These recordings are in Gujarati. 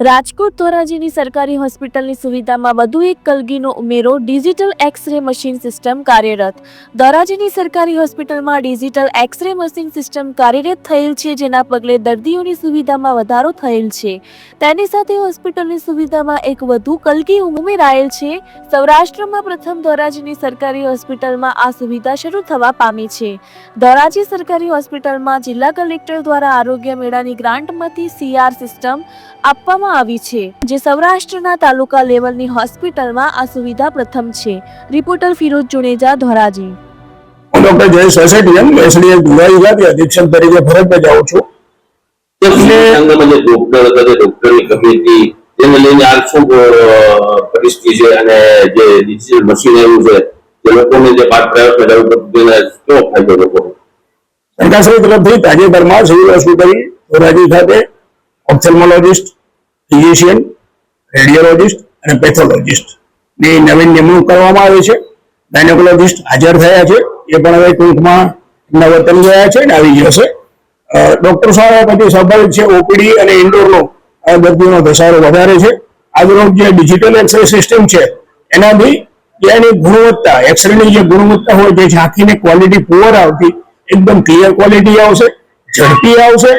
રાજકોટ ધોરાજીની સરકારી હોસ્પિટલની સુવિધામાં વધુ એક કલગીનો ઉમેરો ડિજિટલ એક્સ-રે મશીન સિસ્ટમ કાર્યરત. ધોરાજીની સરકારી હોસ્પિટલમાં ડિજિટલ એક્સ-રે મશીન સિસ્ટમ કાર્યરત થયેલ છે, જેના પગલે દર્દીઓની સુવિધામાં વધારો થયેલ છે. તેની સાથે હોસ્પિટલની સુવિધામાં એક વધુ કલગી ઉમેરાયેલ છે. સૌરાષ્ટ્રમાં પ્રથમ ધોરાજીની સરકારી હોસ્પિટલમાં આ સુવિધા શરૂ થવા પામી છે. ધોરાજી સરકારી હોસ્પિટલમાં જિલ્લા કલેક્ટર દ્વારા આરોગ્ય મેળાની ગ્રાન્ટમાંથી સીઆર સિસ્ટમ આપવામાં આવી છે જે સૌરાષ્ટ્રના તાલુકા લેવલની હોસ્પિટલમાં આ સુવિધા પ્રથમ છે. રિપોર્ટર ફિરોજ જુનેજા ધોરાજી. હું ડોક્ટર જયેશ એસેટિયન એસડીએસ દુધાઈ ખાતે અધિક્ષક તરીકે ફરજ બજાવું છું. એટલે ડોક્ટર હતા ડોક્ટરની કમિટી તેને લઈને આ શું પરિસ્થિતિ છે અને જે ડિજિટલ મશીન એવું છે જે લોકોને જે પાઠ પ્રયોગ પડતું તેને કેવો ફાયદો લોકો સરકારશ્રી તરફથી તાજેતરમાં સિવિલ હોસ્પિટલ ધોરાજી ખાતે ઓપ્થેલ્મોલોજિસ્ટ ફિઝિશિયન રેડિયોલોજિસ્ટ અને પેથોલોજિસ્ટની નવીન નિમણૂક કરવામાં આવી છે. ગાયનેકોલોજિસ્ટ હાજર થયા છે. એ પણ હવે ટૂંકમાં એમના વતન ગયા છે અને આવી જશે ડોક્ટર સાહેબ પછી સ્વાભાવિક છે ઓપીડી અને ઇન્ડોરનો દર્દીઓનો ઘસારો વધારે છે. આજનો જે ડિજિટલ એક્સરે સિસ્ટમ છે, એનાથી એની ગુણવત્તા એક્સરેની જે ગુણવત્તા હોય, જે ઝાંખીને ક્વોલિટી પુઅર આવતી, એકદમ ક્લિયર ક્વોલિટી આવશે, ઝડપી આવશે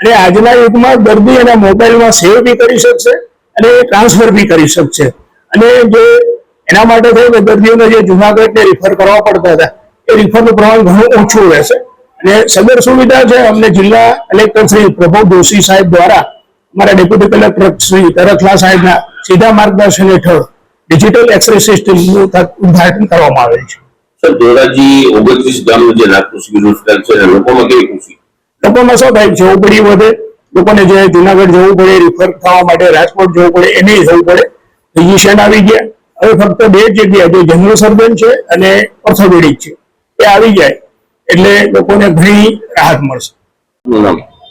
અને આજના યુગમાં દર્દી એના મોબાઈલમાં સેવ બી કરી શકશે અને ટ્રાન્સફર બી કરી શકશે. અને જે એના માટે થયું કે દર્દીઓને જે જુનાગઢને રિફર કરવા પડતા હતા, એ રિફરનું પ્રમાણ ઘણું ઓછું રહેશે. અને સદર સુવિધા છે, અમને જિલ્લા કલેક્ટર શ્રી પ્રભુ જોશી સાહેબ દ્વારા, અમારા ડેપ્યુટી કલેક્ટર શ્રી તરખલા સાહેબના સીધા માર્ગદર્શન હેઠળ ડિજિટલ એક્સરે સિસ્ટમનું ઉદ્ઘાટન કરવામાં આવેલ છે. સર, ધોરાજી ઓગણત્રીસ ગામનું જે નાગપુર સિવિલ છે લોકોમાં કેવી ખુશી? લોકોમાં શું થાય? છે ઓપીડી વધે. લોકોને જે જુનાગઢ જવું પડે રિફર થવા માટે રાજકોટ જવું પડે એને જવું પડે. ફિઝિશિયન આવી ગયા. હવે ફક્ત બે જગ્યા જે જનરલ સર્જન છે અને ઓર્થોપેડિક છે. એ આવી જાય. એટલે લોકોને ઘણી રાહત મળશે.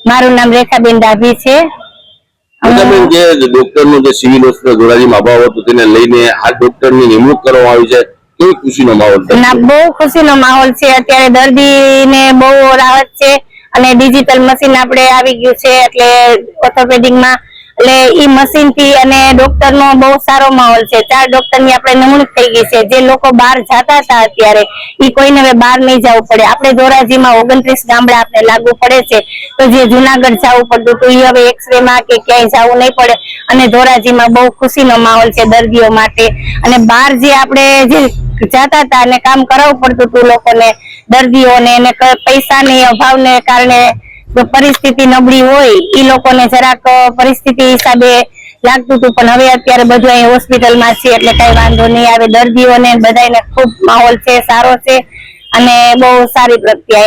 મારું નામ? રેખાબેન ડાભી છે. બેન જે ડોક્ટરનું જે સિવિલ હોસ્પિટલ અભાવ હતો તેને લઈને આ ડોક્ટરની નિમણૂક કરવામાં આવી છે. કેવી ખુશીનો માહોલ છે? ના બહુ ખુશીનો માહોલ છે. અત્યારે દર્દીને બહુ રાહત છે. અને ડિજિટલ મશીન આપણે આવી ગયું છે એટલે ઓર્થોપેડિકમાં એટલે ઈ મશીનથી અને ડોક્ટર નો બહુ સારો માહોલ છે. ચાર ડોક્ટરની આપણે નિમણૂક થઈ ગઈ છે. જે લોકો બહાર જતા હતા અત્યારે, ઈ કોઈને હવે બહાર નહીં જવું પડે. આપણે ધોરાજીમાં ઓગણત્રીસ ગામડા આપણે લાગુ પડે છે. તો જે જુનાગઢ જવું પડતું હતું, ઈ હવે એક્સરે માં કે ક્યાંય જવું નહીં પડે. અને ધોરાજીમાં બહુ ખુશીનો માહોલ છે દર્દીઓ માટે. અને બહાર જે આપણે જે જતા હતા અને કામ કરાવવું પડતું હતું લોકોને, દર્દીઓને એને પૈસાની અભાવને કારણે પરિસ્થિતિ નબળી હોય એ લોકોને જરાક પરિસ્થિતિ હિસાબે લાગતું હતું. પણ હવે અત્યારે બધું અહીં હોસ્પિટલમાં છે, એટલે કઈ વાંધો નહીં આવે. દર્દીઓને બધાને ખૂબ માહોલ છે, સારો છે અને બહુ સારી પ્રક્રિયા